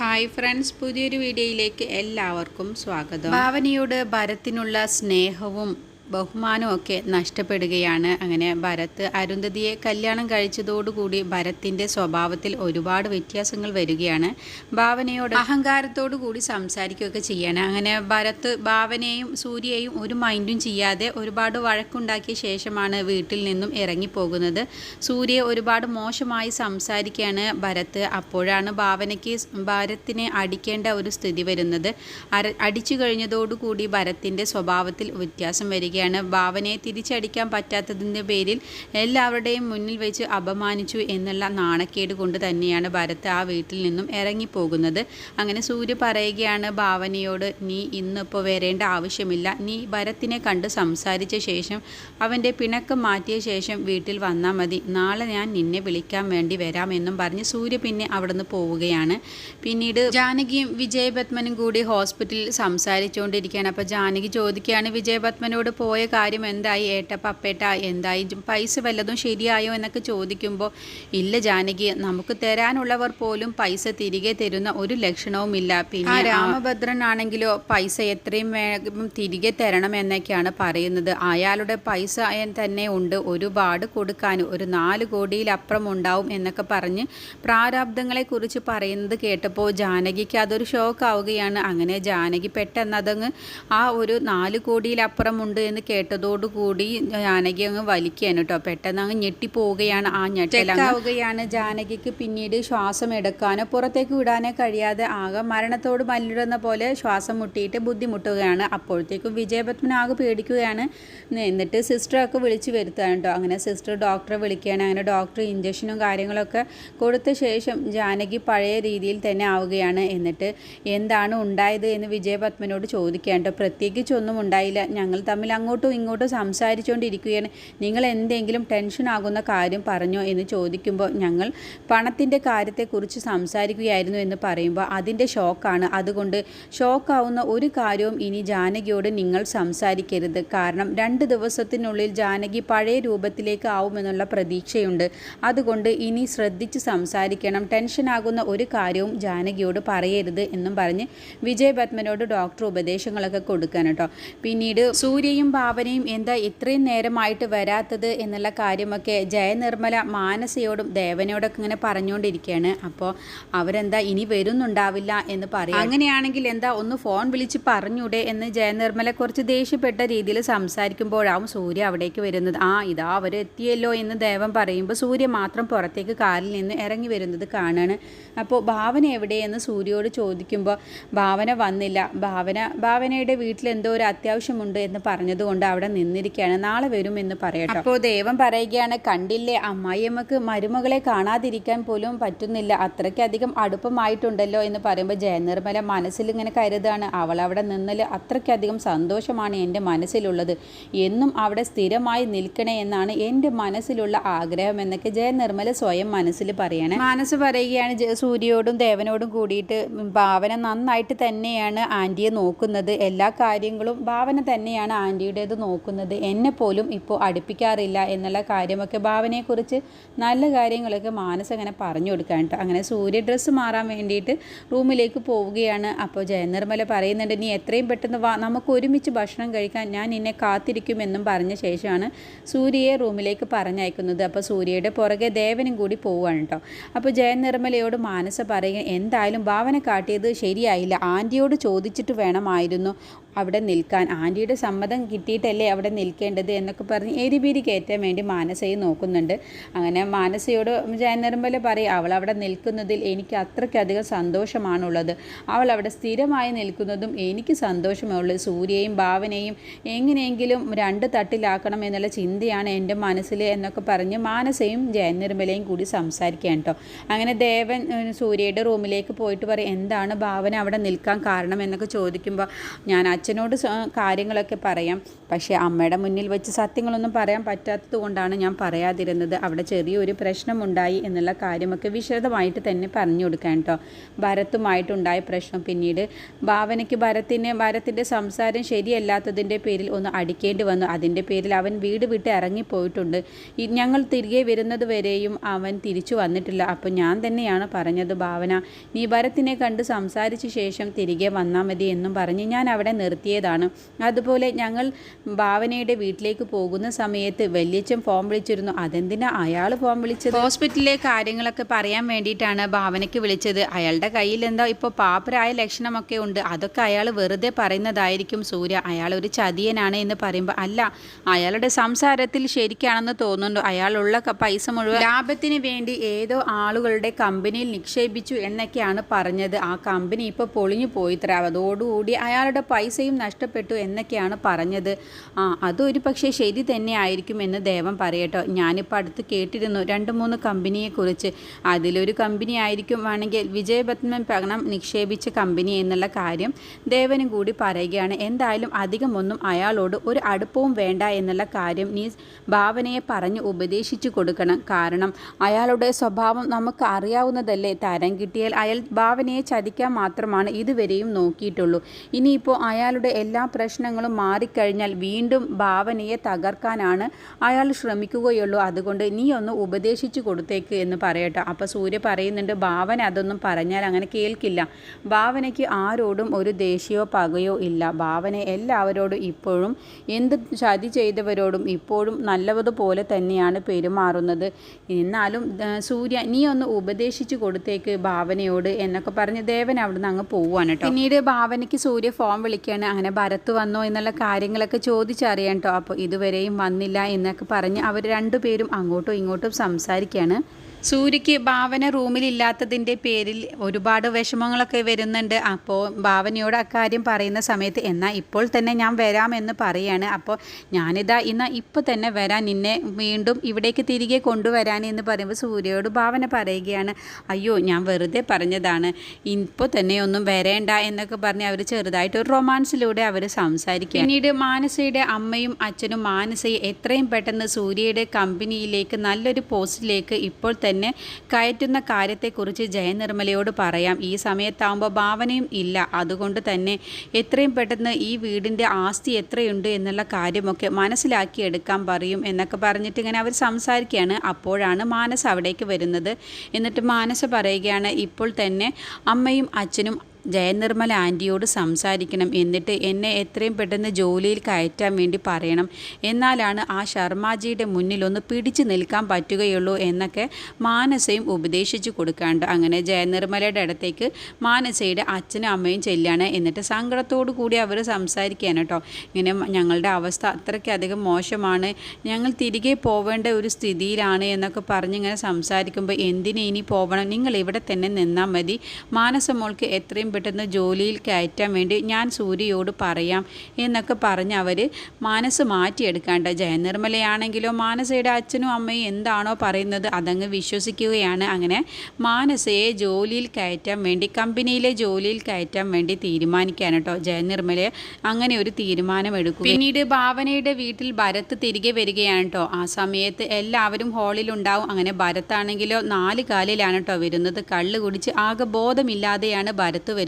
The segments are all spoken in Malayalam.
ഹായ് ഫ്രണ്ട്സ് പുതിയൊരു വീഡിയോയിലേക്ക് എല്ലാവർക്കും സ്വാഗതം. ഭാവനയോട് ഭരത്തിനുള്ള സ്നേഹവും ബഹുമാനവും ഒക്കെ നഷ്ടപ്പെടുകയാണ്. അങ്ങനെ ഭരത് അരുന്ധതിയെ കല്യാണം കഴിച്ചതോടുകൂടി ഭരത്തിന്റെ സ്വഭാവത്തിൽ ഒരുപാട് വ്യത്യാസങ്ങൾ വരികയാണ്. ഭാവനയോട് അഹങ്കാരത്തോടു കൂടി സംസാരിക്കുകയൊക്കെ ചെയ്യാണ്. അങ്ങനെ ഭരത് ഭാവനയെയും സൂര്യയെയും ഒരു മൈൻഡും ചെയ്യാതെ ഒരുപാട് വഴക്കുണ്ടാക്കിയ ശേഷമാണ് വീട്ടിൽ നിന്നും ഇറങ്ങിപ്പോകുന്നത്. സൂര്യ ഒരുപാട് മോശമായി സംസാരിക്കുകയാണ് ഭരത്. അപ്പോഴാണ് ഭാവനയ്ക്ക് ഭരത്തിനെ അടിക്കേണ്ട ഒരു സ്ഥിതി വരുന്നത്. അടിച്ചു കഴിഞ്ഞതോടുകൂടി ഭരത്തിന്റെ സ്വഭാവത്തിൽ വ്യത്യാസം വരികയാണ്. ഭാവനയെ തിരിച്ചടിക്കാൻ പറ്റാത്തതിന്റെ പേരിൽ എല്ലാവരുടെയും മുന്നിൽ വെച്ച് അപമാനിച്ചു എന്നുള്ള നാണക്കേട് കൊണ്ട് തന്നെയാണ് ഭരത് ആ വീട്ടിൽ നിന്നും ഇറങ്ങിപ്പോകുന്നത്. അങ്ങനെ സൂര്യ പറയുകയാണ് ഭാവനയോട് നീ ഇന്നിപ്പോൾ വരേണ്ട ആവശ്യമില്ല. നീ ഭരത്തിനെ കണ്ട് സംസാരിച്ച ശേഷം അവന്റെ പിണക്കം മാറ്റിയ ശേഷം വീട്ടിൽ വന്നാൽ മതി. നാളെ ഞാൻ നിന്നെ വിളിക്കാൻ വേണ്ടി വരാമെന്നും പറഞ്ഞ് സൂര്യ പിന്നെ അവിടുന്ന് പോവുകയാണ്. പിന്നീട് ജാനകിയും വിജയപത്മനും കൂടി ഹോസ്പിറ്റലിൽ സംസാരിച്ചുകൊണ്ടിരിക്കുകയാണ്. അപ്പോൾ ജാനകി ചോദിക്കുകയാണ് വിജയപത്മനോട് പോയ കാര്യം എന്തായി? ഏട്ടപ്പ അപ്പേട്ട എന്തായി? പൈസ വല്ലതും ശരിയായോ എന്നൊക്കെ ചോദിക്കുമ്പോൾ ഇല്ല ജാനകി നമുക്ക് തരാനുള്ളവർ പോലും പൈസ തിരികെ തരുന്ന ഒരു ലക്ഷണവുമില്ല. പിന്നെ രാമഭദ്രൻ ആണെങ്കിലോ പൈസ എത്രയും വേഗം തിരികെ തരണം എന്നൊക്കെയാണ് പറയുന്നത്. അയാളുടെ പൈസ തന്നെ ഉണ്ട്. ഒരുപാട് കൊടുക്കാൻ ഒരു നാല് കോടിയിലപ്പുറം ഉണ്ടാവും എന്നൊക്കെ പറഞ്ഞ് പ്രാരാബ്ദങ്ങളെക്കുറിച്ച് പറയുന്നത് കേട്ടപ്പോൾ ജാനകിക്ക് അതൊരു ഷോക്ക് ആവുകയാണ്. അങ്ങനെ ജാനകി പെട്ടെന്ന് അതങ്ങ് ആ ഒരു നാല് കോടിയിലപ്പുറം ഉണ്ട് എന്ന് കേട്ടതോടുകൂടി ജാനകി അങ്ങ് വലിക്കുകയാണ് കേട്ടോ. പെട്ടെന്ന് അങ്ങ് ഞെട്ടിപ്പോവുകയാണ് ആ ഞെട്ടലാവുകയാണ് ജാനകിക്ക് പിന്നീട് ശ്വാസം എടുക്കാനോ പുറത്തേക്ക് വിടാനോ കഴിയാതെ ആകെ മരണത്തോട് മല്ലിടുന്ന പോലെ ശ്വാസം മുട്ടിയിട്ട് ബുദ്ധിമുട്ടുകയാണ്. അപ്പോഴത്തേക്കും വിജയപത്മൻ ആകെ പേടിക്കുകയാണ്. എന്നിട്ട് സിസ്റ്ററൊക്കെ വിളിച്ചു വരുത്തുകയാണ് കേട്ടോ. അങ്ങനെ സിസ്റ്റർ ഡോക്ടറെ വിളിക്കുകയാണ്. അങ്ങനെ ഡോക്ടർ ഇഞ്ചക്ഷനും കാര്യങ്ങളൊക്കെ കൊടുത്ത ശേഷം ജാനകി പഴയ രീതിയിൽ തന്നെ ആവുകയാണ്. എന്നിട്ട് എന്താണ് ഉണ്ടായത് എന്ന് വിജയപത്മനോട് ചോദിക്കുകയാണ് കേട്ടോ. പ്രത്യേകിച്ചൊന്നും ഉണ്ടായില്ല. ഞങ്ങൾ തമ്മിൽ അങ്ങോട്ടും ഇങ്ങോട്ടും സംസാരിച്ചുകൊണ്ടിരിക്കുകയാണ്. നിങ്ങൾ എന്തെങ്കിലും ടെൻഷൻ ആകുന്ന കാര്യം പറഞ്ഞോ എന്ന് ചോദിക്കുമ്പോൾ ഞങ്ങൾ പണത്തിന്റെ കാര്യത്തെക്കുറിച്ച് സംസാരിക്കുകയായിരുന്നു എന്ന് പറയുമ്പോൾ അതിന്റെ ഷോക്കാണ് അതുകൊണ്ട് ഷോക്കാവുന്ന ഒരു കാര്യവും ഇനി ജാനകിയോട് നിങ്ങൾ സംസാരിക്കരുത്. കാരണം രണ്ട് ദിവസത്തിനുള്ളിൽ ജാനകി പഴയ രൂപത്തിലേക്ക് ആവുമെന്നുള്ള പ്രതീക്ഷയുണ്ട്. അതുകൊണ്ട് ഇനി ശ്രദ്ധിച്ച് സംസാരിക്കണം. ടെൻഷനാകുന്ന ഒരു കാര്യവും ജാനകിയോട് പറയരുത് എന്നും പറഞ്ഞ് വിജയപത്മനോട് ഡോക്ടർ ഉപദേശങ്ങളൊക്കെ കൊടുക്കാൻ കേട്ടോ. പിന്നീട് സൂര്യയും ഭാവനയും എന്താ ഇത്രയും നേരമായിട്ട് വരാത്തത് എന്നുള്ള കാര്യമൊക്കെ ജയനിർമ്മല മാനസയോടും ദേവനോടൊക്കെ ഇങ്ങനെ പറഞ്ഞുകൊണ്ടിരിക്കുകയാണ്. അപ്പോൾ അവരെന്താ ഇനി വരുന്നുണ്ടാവില്ല എന്ന് പറയും. അങ്ങനെയാണെങ്കിൽ എന്താ ഒന്ന് ഫോൺ വിളിച്ച് പറഞ്ഞൂടെ എന്ന് ജയനിർമ്മല കുറച്ച് ദേഷ്യപ്പെട്ട രീതിയിൽ സംസാരിക്കുമ്പോഴാവും സൂര്യ അവിടേക്ക് വരുന്നത്. ആ ഇതാ അവർ എത്തിയല്ലോ എന്ന് ദേവൻ പറയുമ്പോൾ സൂര്യ മാത്രം പുറത്തേക്ക് കാറിൽ നിന്ന് ഇറങ്ങി വരുന്നത് കാണാണ്. അപ്പോൾ ഭാവന എവിടെയെന്ന് സൂര്യയോട് ചോദിക്കുമ്പോൾ ഭാവന വന്നില്ല. ഭാവന ഭാവനയുടെ വീട്ടിൽ എന്തോ ഒരു അത്യാവശ്യമുണ്ട് എന്ന് പറഞ്ഞതുകൊണ്ട് അവിടെ നിന്നിരിക്കുകയാണ്. നാളെ വരുമെന്ന് പറയട്ടെ. അപ്പോൾ ദേവൻ പറയുകയാണ് കണ്ടില്ലേ അമ്മായിയമ്മക്ക് മരുമകളെ കാണാതിരിക്കാൻ പോലും പറ്റുന്നില്ല. അത്രയ്ക്കധികം അടുപ്പമായിട്ടുണ്ടല്ലോ എന്ന് പറയുമ്പോൾ ജയനിർമ്മല മനസ്സിൽ ഇങ്ങനെ കരുതാണ്. അവൾ അവിടെ നിന്നൽ അത്രയ്ക്കധികം സന്തോഷമാണ് എന്റെ മനസ്സിലുള്ളത്. എന്നും അവിടെ സ്ഥിരമായി നിൽക്കണേ എന്നാണ് എന്റെ മനസ്സിലുള്ള ആഗ്രഹം എന്നൊക്കെ ജയനിർമ്മല സ്വയം മനസ്സിൽ പറയണേ. മനസ്സ് പറയുകയാണ് സൂര്യയോടും ദേവനോടും കൂടിയിട്ട് ഭാവന നന്നായിട്ട് തന്നെയാണ് ആന്റിയെ നോക്കുന്നത്. എല്ലാ കാര്യങ്ങളും ഭാവന തന്നെയാണ് ആന്റിയുടേത് നോക്കുന്നത് എന്നെ പോലും ഇപ്പോൾ അടുപ്പിക്കാറില്ല എന്നുള്ള കാര്യമൊക്കെ ഭാവനയെക്കുറിച്ച് നല്ല കാര്യങ്ങളൊക്കെ മാനസ് അങ്ങനെ പറഞ്ഞു കൊടുക്കാൻ കേട്ടോ അങ്ങനെ സൂര്യ ഡ്രസ്സ് മാറാൻ വേണ്ടിയിട്ട് റൂമിലേക്ക് പോവുകയാണ്. അപ്പോൾ ജയനിർമ്മല പറയുന്നുണ്ട് നീ എത്രയും പെട്ടെന്ന് വാ നമുക്ക് ഒരുമിച്ച് ഭക്ഷണം കഴിക്കാൻ ഞാൻ നിന്നെ കാത്തിരിക്കുമെന്നും പറഞ്ഞ ശേഷമാണ് സൂര്യയെ റൂമിലേക്ക് പറഞ്ഞയക്കുന്നത്. അപ്പോൾ സൂര്യയുടെ പുറകെ ദേവനും കൂടി പോവുകയാണ് കേട്ടോ അപ്പോൾ ജയനിർമ്മലയോട് മാനസ പറയുക എന്തായാലും ഭാവന കാട്ടിയത് ശരിയായില്ല. ആന്റിയോട് ചോദിച്ചിട്ട് വേണമായിരുന്നു. അവിടെ നിൽക്കാൻ. ആന്റിയുടെ സമ്മതം കിട്ടിയിട്ടല്ലേ അവിടെ നിൽക്കേണ്ടത് എന്നൊക്കെ പറഞ്ഞ് എരിപിരി കയറ്റാൻ വേണ്ടി മാനസയെ നോക്കുന്നുണ്ട്. അങ്ങനെ മാനസയോട് ജയനിർമ്മല പറയും അവൾ അവിടെ നിൽക്കുന്നതിൽ എനിക്ക് അത്രയ്ക്കധികം സന്തോഷമാണുള്ളത്. അവൾ അവിടെ സ്ഥിരമായി നിൽക്കുന്നതും എനിക്ക് സന്തോഷമേ ഉള്ളൂ. സൂര്യയും ഭാവനയും എങ്ങനെയെങ്കിലും രണ്ട് തട്ടിലാക്കണം എന്നുള്ള ചിന്തയാണ് എന്റെ മനസ്സിൽ എന്നൊക്കെ പറഞ്ഞ് മാനസയും ജയനിർമ്മലയും കൂടി സംസാരിക്കാൻ കേട്ടോ. അങ്ങനെ ദേവൻ സൂര്യയുടെ റൂമിലേക്ക് പോയിട്ട് പറയും എന്താണ് ഭാവന അവിടെ നിൽക്കാൻ കാരണം? എന്നൊക്കെ ചോദിക്കുമ്പോൾ ഞാൻ അച്ഛൻ അച്ഛനോട് കാര്യങ്ങളൊക്കെ പറയാം. പക്ഷേ അമ്മയുടെ മുന്നിൽ വെച്ച് സത്യങ്ങളൊന്നും പറയാൻ പറ്റാത്തത് കൊണ്ടാണ് ഞാൻ പറയാതിരുന്നത്. അവിടെ ചെറിയൊരു പ്രശ്നമുണ്ടായി എന്നുള്ള കാര്യമൊക്കെ വിശദമായിട്ട് തന്നെ പറഞ്ഞു കൊടുക്കാൻ കേട്ടോ. ഭരത്തുമായിട്ടുണ്ടായ പ്രശ്നം പിന്നീട് ഭാവനയ്ക്ക് ഭരത്തിന് ഭരത്തിന്റെ സംസാരം ശരിയല്ലാത്തതിന്റെ പേരിൽ ഒന്ന് അടിക്കേണ്ടി വന്നു. അതിന്റെ പേരിൽ അവൻ വീട് വിട്ട് ഇറങ്ങിപ്പോയിട്ടുണ്ട്. ഞങ്ങൾ തിരികെ വരുന്നത് വരെയും അവൻ തിരിച്ചു വന്നിട്ടില്ല. അപ്പോൾ ഞാൻ തന്നെയാണ് പറഞ്ഞത് ഭാവന നീ ഭരത്തിനെ കണ്ട് സംസാരിച്ച ശേഷം തിരികെ വന്നാൽ മതി എന്നും പറഞ്ഞ് ഞാൻ അവിടെ നിർത്തിയതാണ്. അതുപോലെ ഞങ്ങൾ ഭാവനയുടെ വീട്ടിലേക്ക് പോകുന്ന സമയത്ത് വല്യച്ഛൻ ഫോൺ വിളിച്ചിരുന്നു. അതെന്തിനാ അയാൾ ഫോൺ വിളിച്ചത്? ഹോസ്പിറ്റലിലെ കാര്യങ്ങളൊക്കെ പറയാൻ വേണ്ടിയിട്ടാണ് ഭാവനയ്ക്ക് വിളിച്ചത്. അയാളുടെ കയ്യിൽ എന്താ ഇപ്പോൾ പാപ്പരായ ലക്ഷണമൊക്കെ ഉണ്ട്. അതൊക്കെ അയാൾ വെറുതെ പറയുന്നതായിരിക്കും സൂര്യ. അയാൾ ഒരു ചതിയനാണ് എന്ന് പറയുമ്പോൾ അല്ല അയാളുടെ സംസാരത്തിൽ ശരിക്കാണെന്ന് തോന്നുന്നുണ്ട്. അയാളുള്ള പൈസ മുഴുവൻ ലാഭത്തിന് വേണ്ടി ഏതോ ആളുകളുടെ കമ്പനിയിൽ നിക്ഷേപിച്ചു എന്നൊക്കെയാണ് പറഞ്ഞത്. ആ കമ്പനി ഇപ്പോൾ പൊളിഞ്ഞു പോയിത്ര. അതോടുകൂടി അയാളുടെ പൈസയും നഷ്ടപ്പെട്ടു എന്നൊക്കെയാണ് പറഞ്ഞത്. ആ അതൊരു പക്ഷേ ശരി തന്നെ ആയിരിക്കും എന്ന് ദേവൻ പറയട്ടോ. ഞാനിപ്പോൾ അടുത്ത് കേട്ടിരുന്നു രണ്ട് മൂന്ന് കമ്പനിയെക്കുറിച്ച്. അതിലൊരു കമ്പനി ആയിരിക്കും വേണമെങ്കിൽ വിജയപത്മൻ പണം നിക്ഷേപിച്ച കമ്പനി എന്നുള്ള കാര്യം ദേവനും കൂടി പറയുകയാണ്. എന്തായാലും അധികമൊന്നും അയാളോട് ഒരു അടുപ്പവും വേണ്ട എന്നുള്ള കാര്യം നീ ഭാവനയെ പറഞ്ഞ് ഉപദേശിച്ചു കൊടുക്കണം. കാരണം അയാളുടെ സ്വഭാവം നമുക്ക് അറിയാവുന്നതല്ലേ. തരം കിട്ടിയാൽ അയാൾ ഭാവനയെ ചതിക്കാൻ മാത്രമാണ് ഇതുവരെയും നോക്കിയിട്ടുള്ളൂ. ഇനിയിപ്പോൾ അയാളുടെ എല്ലാ പ്രശ്നങ്ങളും മാറിക്കഴിഞ്ഞാൽ വീണ്ടും ഭാവനയെ തകർക്കാനാണ് അയാൾ ശ്രമിക്കുകയുള്ളൂ. അതുകൊണ്ട് നീ ഒന്ന് ഉപദേശിച്ചു കൊടുത്തേക്ക് എന്ന് പറയട്ടെ. അപ്പോൾ സൂര്യ പറയുന്നുണ്ട് ഭാവന അതൊന്നും പറഞ്ഞാൽ അങ്ങനെ കേൾക്കില്ല. ഭാവനയ്ക്ക് ആരോടും ഒരു ദേഷ്യമോ പകയോ ഇല്ല. ഭാവന എല്ലാവരോടും ഇപ്പോഴും എന്ത് ചതി ചെയ്തവരോടും ഇപ്പോഴും നല്ലതുപോലെ തന്നെയാണ് പെരുമാറുന്നത്. എന്നാലും സൂര്യ നീ ഒന്ന് ഉപദേശിച്ചു കൊടുത്തേക്ക് ഭാവനയോട് എന്നൊക്കെ പറഞ്ഞ് ദേവൻ അവിടുന്ന് അങ്ങ് പോവുകയാണ് കേട്ടോ. പിന്നീട് ഭാവനയ്ക്ക് സൂര്യ ഫോം വിളിക്കുകയാണ്. അങ്ങനെ ഭരത്ത് വന്നോ എന്നുള്ള കാര്യങ്ങളൊക്കെ ചോദിച്ചറിയാൻ കേട്ടോ അപ്പോൾ ഇതുവരെയും വന്നില്ല എന്നൊക്കെ പറഞ്ഞ് അവർ രണ്ടുപേരും അങ്ങോട്ടും ഇങ്ങോട്ടും സംസാരിക്കുകയാണ് സൂര്യക്ക് ഭാവന റൂമിലില്ലാത്തതിന്റെ പേരിൽ ഒരുപാട് വിഷമങ്ങളൊക്കെ വരുന്നുണ്ട്. അപ്പോൾ ഭാവനയോട് അക്കാര്യം പറയുന്ന സമയത്ത് എന്നാൽ ഇപ്പോൾ തന്നെ ഞാൻ വരാമെന്ന് പറയാണ്. അപ്പോൾ ഞാനിതാ ഇന്ന് ഇപ്പോൾ തന്നെ വരാൻ നിന്നെ വീണ്ടും ഇവിടേക്ക് തിരികെ കൊണ്ടുവരാൻ എന്ന് പറയുമ്പോൾ സൂര്യയോട് ഭാവന പറയുകയാണ്. അയ്യോ ഞാൻ വെറുതെ പറഞ്ഞതാണ്. ഇപ്പോൾ തന്നെ ഒന്നും വരേണ്ട എന്നൊക്കെ പറഞ്ഞ് അവർ ചെറുതായിട്ട് ഒരു റൊമാൻസിലൂടെ അവർ സംസാരിക്കുക പിന്നീട് മാനസയുടെ അമ്മയും അച്ഛനും മാനസയെ എത്രയും പെട്ടെന്ന് സൂര്യയുടെ കമ്പനിയിലേക്ക് നല്ലൊരു പോസ്റ്റിലേക്ക് ഇപ്പോൾ തന്നെ കയറ്റുന്ന കാര്യത്തെക്കുറിച്ച് ജയനിർമ്മലയോട് പറയാം. ഈ സമയത്താവുമ്പോൾ ഭാവനയും ഇല്ല. അതുകൊണ്ട് തന്നെ എത്രയും പെട്ടെന്ന് ഈ വീടിന്റെ ആസ്തി എത്രയുണ്ട് എന്നുള്ള കാര്യമൊക്കെ മനസ്സിലാക്കി എടുക്കാൻ പറയും എന്നൊക്കെ പറഞ്ഞിട്ട് ഇങ്ങനെ അവർ സംസാരിക്കുകയാണ്. അപ്പോഴാണ് മാനസ് അവിടേക്ക് വരുന്നത്. എന്നിട്ട് മാനസ് പറയുകയാണ് ഇപ്പോൾ തന്നെ അമ്മയും അച്ഛനും ജയനിർമ്മല ആന്റിയോട് സംസാരിക്കണം എന്നിട്ട് എന്നെ എത്രയും പെട്ടെന്ന് ജോലിയിൽ കയറ്റാൻ വേണ്ടി പറയണം. എന്നാലാണ് ആ ശർമാജിയുടെ മുന്നിലൊന്ന് പിടിച്ചു നിൽക്കാൻ പറ്റുകയുള്ളൂ എന്നൊക്കെ മാനസയും ഉപദേശിച്ചു കൊടുക്കാണ്ട്. അങ്ങനെ ജയനിർമ്മലയുടെ അടുത്തേക്ക് മാനസയുടെ അച്ഛനും അമ്മയും ചെല്ലാണ്. എന്നിട്ട് സങ്കടത്തോടു കൂടി അവർ സംസാരിക്കുകയാണ് കേട്ടോ. ഇങ്ങനെ ഞങ്ങളുടെ അവസ്ഥ അത്രയ്ക്കധികം മോശമാണ്. ഞങ്ങൾ തിരികെ പോവേണ്ട ഒരു സ്ഥിതിയിലാണ് എന്നൊക്കെ പറഞ്ഞിങ്ങനെ സംസാരിക്കുമ്പോൾ എന്തിനെ ഇനി പോകണം നിങ്ങൾ ഇവിടെ തന്നെ നിന്നാൽ മതി. മാനസമോൾക്ക് എത്രയും പെട്ടെന്ന് ജോലിയിൽ കയറ്റാൻ വേണ്ടി ഞാൻ സൂര്യയോട് പറയാം എന്നൊക്കെ പറഞ്ഞ് അവർ മനസ്സ് മാറ്റിയെടുക്കേണ്ട. ജയനിർമ്മലയാണെങ്കിലോ മാനസയുടെ അച്ഛനും അമ്മയും എന്താണോ പറയുന്നത് അതങ്ങ് വിശ്വസിക്കുകയാണ്. അങ്ങനെ മാനസയെ ജോലിയിൽ കയറ്റാൻ വേണ്ടി കമ്പനിയിലെ ജോലിയിൽ കയറ്റാൻ വേണ്ടി തീരുമാനിക്കാൻ കേട്ടോ ജയനിർമ്മലയെ അങ്ങനെ ഒരു തീരുമാനം എടുക്കും പിന്നീട് ഭാവനയുടെ വീട്ടിൽ ഭരത് തിരികെ വരികയാണ് കേട്ടോ. ആ സമയത്ത് എല്ലാവരും ഹാളിലുണ്ടാവും. അങ്ങനെ ഭരത്താണെങ്കിലോ നാല് കാലിലാണ് കേട്ടോ വരുന്നത്. കള്ള് കുടിച്ച് ആകെ ബോധമില്ലാതെയാണ് ഭരത്ത് വരുന്നത്.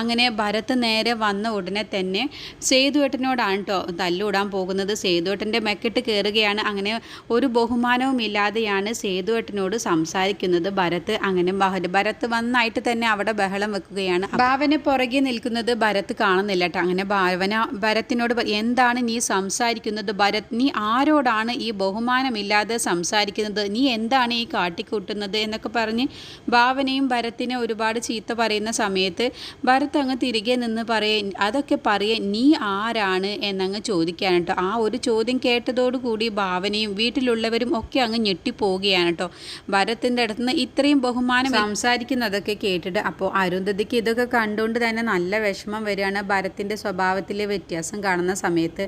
അങ്ങനെ ഭരത് നേരെ വന്ന ഉടനെ തന്നെ സേതുവേട്ടനോടാണ് കേട്ടോ തല്ലൂടാൻ പോകുന്നത്. സേതുവേട്ടന്റെ മെക്കിട്ട് കയറുകയാണ് അങ്ങനെ ഒരു ബഹുമാനവും ഇല്ലാതെയാണ് സേതുവേട്ടനോട് സംസാരിക്കുന്നത് ഭരത്. അങ്ങനെ ഭരത് വന്നായിട്ട് തന്നെ അവിടെ ബഹളം വെക്കുകയാണ്. ഭാവന പുറകെ നിൽക്കുന്നത് ഭരത് കാണുന്നില്ല അങ്ങനെ ഭാവന ഭരത്തിനോട് എന്താണ് നീ സംസാരിക്കുന്നത് ഭരത്? നീ ആരോടാണ് ഈ ബഹുമാനമില്ലാതെ സംസാരിക്കുന്നത്? നീ എന്താണ് ഈ കാട്ടിക്കൂട്ടുന്നത് എന്നൊക്കെ പറഞ്ഞ് ഭാവനയും ഭരത്തിനെ ഒരുപാട് ചീത്ത പറയുന്ന സമയത്ത് ഭരത് അങ്ങ് തിരികെ നിന്ന് പറയേ അതൊക്കെ പറയേ നീ ആരാണ്? എന്നങ്ങ് ചോദിക്കാൻ കേട്ടോ ആ ഒരു ചോദ്യം കേട്ടതോടുകൂടി ഭാവനയും വീട്ടിലുള്ളവരും ഒക്കെ അങ്ങ് ഞെട്ടിപ്പോവുകയാണ് കേട്ടോ ഭരത്തിന്റെ അടുത്ത് നിന്ന് ഇത്രയും ബഹുമാനം സംസാരിക്കുന്നതൊക്കെ കേട്ടിട്ട് അപ്പോൾ അരുന്ധതിക്ക് ഇതൊക്കെ കണ്ടുകൊണ്ട് തന്നെ നല്ല വിഷമം വരികയാണ്. ഭരത്തിന്റെ സ്വഭാവത്തിലെ വ്യത്യാസം കാണുന്ന സമയത്ത്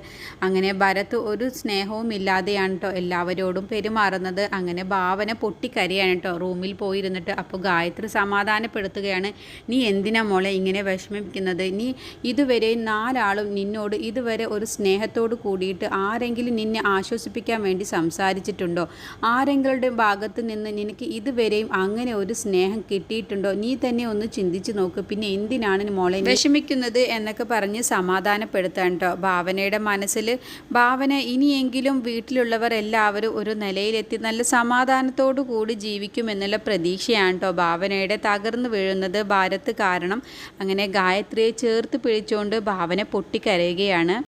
അങ്ങനെ ഭരത് ഒരു സ്നേഹവും ഇല്ലാതെയാണ് കേട്ടോ എല്ലാവരോടും പെരുമാറുന്നത്. അങ്ങനെ ഭാവന പൊട്ടിക്കരയാണ് കേട്ടോ റൂമിൽ പോയിരുന്നിട്ട് അപ്പോൾ ഗായത്രി സമാധാനപ്പെടുത്തുകയാണ്. നീ എന്തിനാ മോളെ ഇങ്ങനെ വിഷമിപ്പിക്കുന്നത്? നീ ഇതുവരെ നാലാളും നിന്നോട് ഇതുവരെ ഒരു സ്നേഹത്തോട് കൂടിയിട്ട് ആരെങ്കിലും നിന്നെ ആശ്വസിപ്പിക്കാൻ വേണ്ടി സംസാരിച്ചിട്ടുണ്ടോ? ആരെങ്കിലും ഭാഗത്ത് നിന്ന് നിനക്ക് ഇതുവരെയും അങ്ങനെ ഒരു സ്നേഹം കിട്ടിയിട്ടുണ്ടോ? നീ തന്നെ ഒന്ന് ചിന്തിച്ചു നോക്ക്. പിന്നെ എന്തിനാണ് മോളെ വിഷമിക്കുന്നത് എന്നൊക്കെ പറഞ്ഞ് സമാധാനപ്പെടുത്താൻ കേട്ടോ ഭാവനയുടെ മനസ്സിൽ ഭാവന ഇനിയെങ്കിലും വീട്ടിലുള്ളവർ എല്ലാവരും ഒരു നിലയിലെത്തി നല്ല സമാധാനത്തോടു കൂടി ജീവിക്കുമെന്നുള്ള പ്രതീക്ഷയാണ് കേട്ടോ ഭാവനയുടെ തകർന്നു വീഴുന്നത് ഭാരത് കാരണം അങ്ങനെ ഗായത്രിയെ ചേർത്ത് പിടിച്ചുകൊണ്ട് ഭാവന പൊട്ടിക്കരയുകയാണ്.